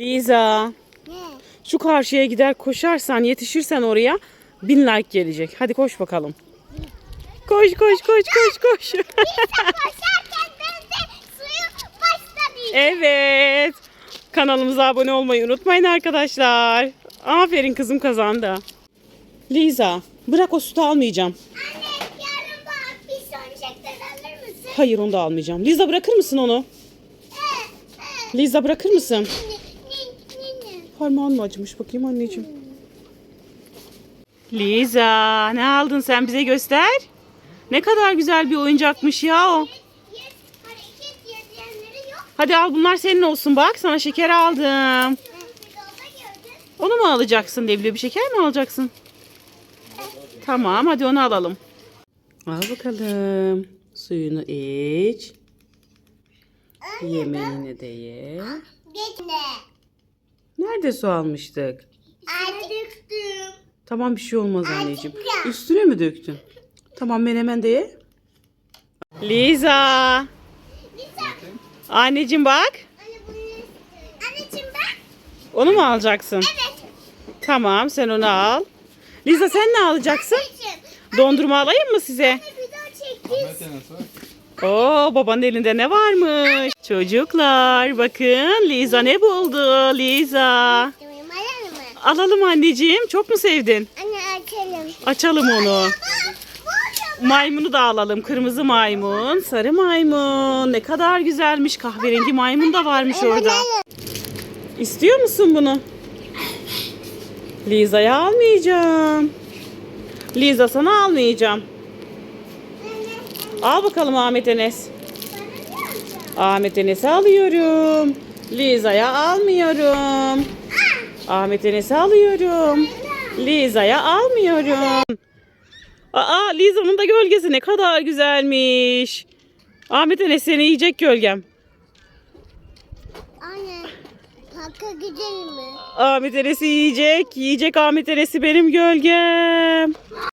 Liza. Ne? Şu karşıya gider koşarsan yetişirsen oraya bin like gelecek. Hadi koş bakalım. Koş koş koş koş koş. Koşarken ben de suyu başladım. evet. Kanalımıza abone olmayı unutmayın arkadaşlar. Aferin kızım kazandı. Liza bırak o sütü almayacağım. Anne yarın bak bir sonraki alır mısın? Hayır onu da almayacağım. Liza bırakır mısın onu? Liza bırakır mısın? Parmağın mı acımış bakayım anneciğim. Liza ne aldın sen bize göster. Ne kadar güzel bir oyuncakmış ya o. Hadi al bunlar senin olsun bak sana şeker aldım. Onu mu alacaksın Devli bir şeker mi alacaksın? Tamam hadi onu alalım. Al bakalım. Suyunu iç. Yemeğini de ye. Bekle. Nerede su almıştık? Döktüm. Tamam bir şey olmaz anneciğim. Üstüne mi döktün? Tamam menemen de ye. Liza. Lisa. Anneciğim bak. Anne bunu Anneciğim ben. Onu mu alacaksın? Evet. Tamam sen onu al. Liza sen ne alacaksın? Anneciğim. Dondurma alayım mı size? Bir daha çekeceğiz. Oo babanın elinde ne varmış? Çocuklar bakın Liza ne buldu? Liza. Alalım anneciğim. Çok mu sevdin? Anne açalım. Açalım onu. Maymunu da alalım. Kırmızı maymun, sarı maymun. Ne kadar güzelmiş. Kahverengi maymun da varmış orada. İstiyor musun bunu? Liza'ya almayacağım. Liza sana almayacağım. Al bakalım Ahmet Enes. Ahmet Enes'e alıyorum. Liza'ya almıyorum. Ahmet Enes'e alıyorum. Liza'ya almıyorum. Aa Liza'nın da gölgesi ne kadar güzelmiş. Ahmet Enes seni yiyecek gölgem. Anne. Parka gidelim mi? Ahmet Enes'i yiyecek. Yiyecek Ahmet Enes'i benim gölgem.